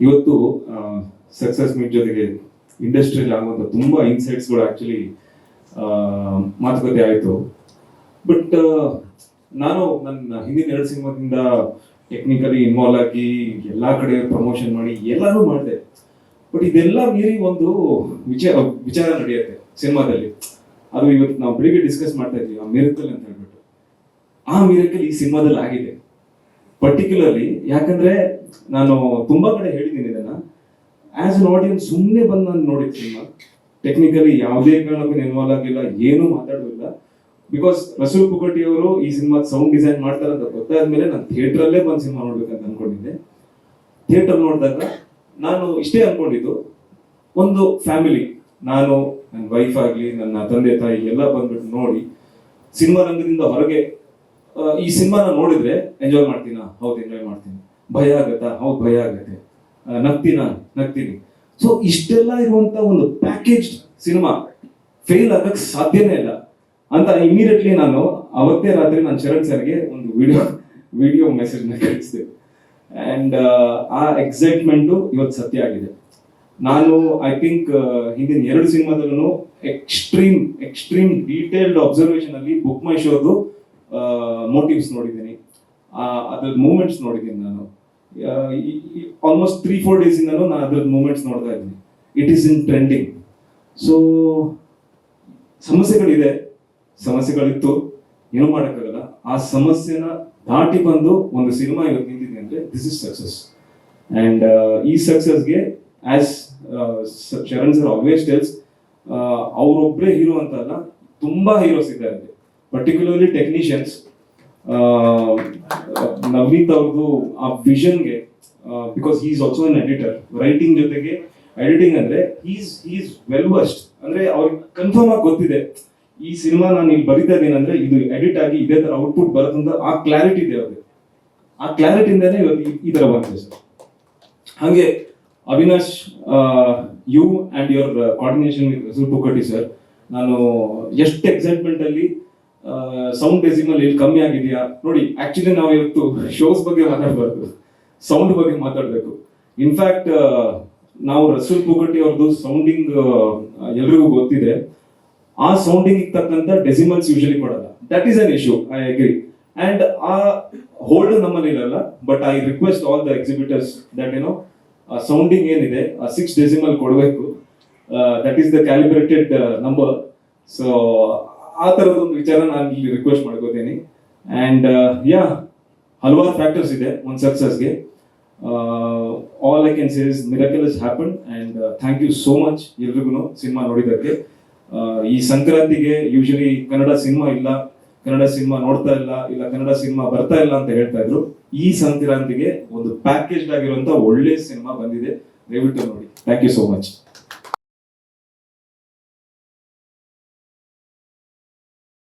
ಇವತ್ತು success meet ಜೊತೆಗೆ ಇಂಡಸ್ಟ್ರಿಯಲ್ಲಿ ಆಗುವಂಥ ತುಂಬ ಇನ್ಸೈಟ್ಸ್ಗಳು ಆ್ಯಕ್ಚುಲಿ ಮಾತುಕತೆ ಆಯಿತು. ಬಟ್ ನಾನು ನನ್ನ ಹಿಂದಿನ ಎರಡು ಸಿನಿಮಾದಿಂದ ಟೆಕ್ನಿಕಲಿ ಇನ್ವಾಲ್ವ್ ಆಗಿ ಎಲ್ಲ ಕಡೆ ಪ್ರಮೋಷನ್ ಮಾಡಿ ಎಲ್ಲಾನು ಮಾಡಿದೆ. ಬಟ್ ಇದೆಲ್ಲ ಮೀರಿ ಒಂದು ವಿಚಾರ ವಿಚಾರ ನಡೆಯುತ್ತೆ ಸಿನಿಮಾದಲ್ಲಿ. ಅದು ಇವತ್ತು ನಾವು ಬೆಳಿಗ್ಗೆ ಡಿಸ್ಕಸ್ ಮಾಡ್ತಾ ಇದ್ವಿ, ಆ ಮಿರಕಲ್ ಅಂತ ಹೇಳ್ಬಿಟ್ಟು. ಆ ಮಿರಕಲ್ ಈ ಸಿನಿಮಾದಲ್ಲಿ ಆಗಿದೆ. ಪರ್ಟಿಕ್ಯುಲರ್ಲಿ ಯಾಕಂದ್ರೆ ನಾನು ತುಂಬಾ ಕಡೆ ಹೇಳಿದ್ದೀನಿ ಇದನ್ನ. ಆಸ್ ಅನ್ ಆಡಿಯನ್ಸ್ ಸುಮ್ಮನೆ ಬಂದು ನಾನು ನೋಡಿದ ಸಿನಿಮಾ. ಟೆಕ್ನಿಕಲಿ ಯಾವುದೇ ಕಾರಣಕ್ಕೂ ಇನ್ವಾಲ್ವ್ ಆಗಿಲ್ಲ, ಏನೂ ಮಾತಾಡಲಿಲ್ಲ ಬಿಕಾಸ್ ರಸೂಲ್ ಪುಕಟಿ ಅವರು ಈ ಸಿನಿಮಾ ಸೌಂಡ್ ಡಿಸೈನ್ ಮಾಡ್ತಾರೆ ಅಂತ ಗೊತ್ತಾದ್ಮೇಲೆ ನಾನು ಥಿಯೇಟರ್ ಅಲ್ಲೇ ಬಂದು ಸಿನಿಮಾ ನೋಡ್ಬೇಕಂತ ಅನ್ಕೊಂಡಿದ್ದೆ. ಥಿಯೇಟರ್ ನೋಡಿದಾಗ ನಾನು ಇಷ್ಟೇ ಅನ್ಕೊಂಡಿದ್ದು, ಒಂದು ಫ್ಯಾಮಿಲಿ ನಾನು ನನ್ನ ವೈಫ್ ಆಗಲಿ, ನನ್ನ ತಂದೆ, ತಾಯಿ ಎಲ್ಲ ಬಂದ್ಬಿಟ್ಟು ನೋಡಿ ಸಿನಿಮಾ ರಂಗದಿಂದ ಹೊರಗೆ ಈ ಸಿನಿಮಾನ ನೋಡಿದ್ರೆ ಎಂಜಾಯ್ ಮಾಡ್ತೀನಾ? ಹೌದು ಎಂಜಾಯ್ ಮಾಡ್ತೀನಿ. ಭಯ ಆಗತ್ತಾ? ಹೌದು, ಭಯ ಆಗತ್ತೆ. ನಗ್ತೀನ ನಗ್ತೀನಾ. ಸೊ ಇಷ್ಟೆಲ್ಲ ಇರುವಂತ ಒಂದು ಪ್ಯಾಕೇಜ್ ಸಿನಿಮಾ ಫೇಲ್ ಆಗಕ್ ಸಾಧ್ಯನೇ ಇಲ್ಲ. ಅಂತ ಇಮಿಡಿಯೇಟ್ಲಿ ನಾನು ಅವತ್ತೇ ರಾತ್ರಿ ನಾನು ಶರಣ್ ಸರ್ಗೆ ಒಂದು ವಿಡಿಯೋ ವಿಡಿಯೋ ಮೆಸೇಜ್ನ ಕಳಿಸಿದೆ. ಅಂಡ್ ಆ ಎಕ್ಸೈಟ್ಮೆಂಟು ಇವತ್ತು ಸತ್ಯ ಆಗಿದೆ. ನಾನು ಐ ಥಿಂಕ್ ಹಿಂದಿನ ಎರಡು ಸಿನಿಮಾದಲ್ಲೂ ಎಕ್ಸ್ಟ್ರೀಮ್ ಎಕ್ಸ್ಟ್ರೀಮ್ ಡೀಟೇಲ್ಡ್ ಅಬ್ಸರ್ವೇಷನ್ ಅಲ್ಲಿ ಬುಕ್ ಮೈ ಶೋದು ಮೋಟಿವ್ಸ್ ನೋಡಿದ್ದೀನಿ. ಅದ್ರ ಮೂಮೆಂಟ್ಸ್ ನೋಡಿದ್ದೀನಿ ನಾನು. ಆಲ್ಮೋಸ್ಟ್ ತ್ರೀ ಫೋರ್ ಡೇಸ್ ಇಂದನೂ ನಾನು ಅದ್ರದ್ದು ಮೂಮೆಂಟ್ಸ್ ನೋಡ್ತಾ ಇದ್ದೀನಿ. It is in trending so ಸಮಸ್ಯೆಗಳಿದೆ. ಸಮಸ್ಯೆಗಳಿತ್ತು. ಏನು ಮಾಡೋಕ್ಕಾಗಲ್ಲ. ಆ ಸಮಸ್ಯೆನ ದಾಟಿ ಬಂದು ಒಂದು ಸಿನಿಮಾ ಇವತ್ತು ನಿಂತಿದೆ ಅಂದ್ರೆ ದಿಸ್ ಇಸ್ ಸಕ್ಸಸ್ ಅಂಡ್ ಈ ಸಕ್ಸಸ್ಗೆ as Sharan sir always tells ಅವರೊಬ್ಬರೇ hero ಅಂತ ಅಲ್ಲ, ತುಂಬಾ ಹೀರೋಸ್ ಇದ್ದಾರೆ. ಪರ್ಟಿಕ್ಯುಲರ್ಲಿ ಟೆಕ್ನಿಷಿಯನ್ಸ್ ನವನೀತ್ ಅವ್ರದ್ದು ಆ ವಿಷನ್ಗೆ because is also an editor writing ಜೊತೆಗೆ ಎಡಿಟಿಂಗ್ ಅಂದ್ರೆ ಈಸ್ ಈಸ್ ವೆಲ್ ವರ್ಸ್ಟ್ ಅಂದ್ರೆ ಅವ್ರಿಗೆ ಕನ್ಫರ್ಮ್ ಆಗಿ ಗೊತ್ತಿದೆ. ಈ ಸಿನಿಮಾ ನಾನು ಇಲ್ಲಿ ಬರೀತಾ ಅಂದ್ರೆ ಇದು ಎಡಿಟ್ ಆಗಿ ಇದೇ ತರ ಔಟ್ಪುಟ್ ಬರುತ್ತಂತ ಆ ಕ್ಲಾರಿಟಿ ಇದೆ ಅವ್ರಿಗೆ. ಆ ಕ್ಲಾರಿಟಿಯಿಂದಾನೇ ಇವತ್ತು ಈ- ತರ ಬಂದಿದೆ ಸರ್. ಹಾಗೆ Avinash you and your coordination with sir ನಾನು ಎಷ್ಟು ಎಕ್ಸೈಟ್ಮೆಂಟ್ ಅಲ್ಲಿ ಸೌಂಡ್ ಡೆಸಿಮಲ್ ಇಲ್ಲಿ ಕಮ್ಮಿ ಆಗಿದೆಯಾ? ನೋಡಿ ಆಕ್ಚುಲಿ ನಾವು ಇವತ್ತು ಶೋಸ್ ಬಗ್ಗೆ ಮಾತಾಡಬಾರ್ದು. ಸೌಂಡ್ ಬಗ್ಗೆ ಮಾತಾಡಬೇಕು. ಇನ್ಫ್ಯಾಕ್ಟ್ ನಾವು ರಸೂಲ್ ಪುಕಟಿ ಅವ್ರದ್ದು ಸೌಂಡಿಂಗ್ ಎಲ್ರಿಗೂ ಗೊತ್ತಿದೆ. ಆ ಸೌಂಡಿಂಗ್ ತಕ್ಕಂತ ಡೆಸಿಮಲ್ಸ್ ಯೂಶಲಿ ಕೊಡಲ್ಲ. That is an issue I agree and ಆ ಹೋಲ್ಡ್ ನಮ್ಮಲ್ಲಿ ಇರಲ್ಲ but I request all the exhibitors that ಏನೋ ಸೌಂಡಿಂಗ್ ಏನಿದೆ, ಆ ಸಿಕ್ಸ್ ಡೆಸಿಮಲ್ ಕೊಡಬೇಕು. That is the calibrated number so ಆ ಥರದ ಒಂದು ವಿಚಾರ ನಾನು ಇಲ್ಲಿ ರಿಕ್ವೆಸ್ಟ್ ಮಾಡ್ಕೋತೀನಿ. ಅಂಡ್ ಯಾ ಹಲವಾರು ಫ್ಯಾಕ್ಟರ್ಸ್ ಇದೆ ಒಂದು ಸಕ್ಸಸ್ಗೆ all I can says miracle is happen and thank you so much ಎಲ್ರಿಗೂ ಸಿನಿಮಾ ನೋಡಿದ್ದಕ್ಕೆ. ಈ ಸಂಕ್ರಾಂತಿಗೆ ಯೂಶಲಿ ಕನ್ನಡ ಸಿನಿಮಾ ಇಲ್ಲ, ಕನ್ನಡ ಸಿನಿಮಾ ನೋಡ್ತಾ ಇಲ್ಲ ಇಲ್ಲ ಕನ್ನಡ ಸಿನಿಮಾ ಬರ್ತಾ ಇಲ್ಲ ಅಂತ ಹೇಳ್ತಾ ಇದ್ರು. ಈ ಸಂಕ್ರಾಂತಿಗೆ ಒಂದು ಪ್ಯಾಕೇಜ್ ಆಗಿರುವಂತ ಒಳ್ಳೆ ಸಿನಿಮಾ ಬಂದಿದೆ. ದಯವಿಟ್ಟು ನೋಡಿ. Thank you so much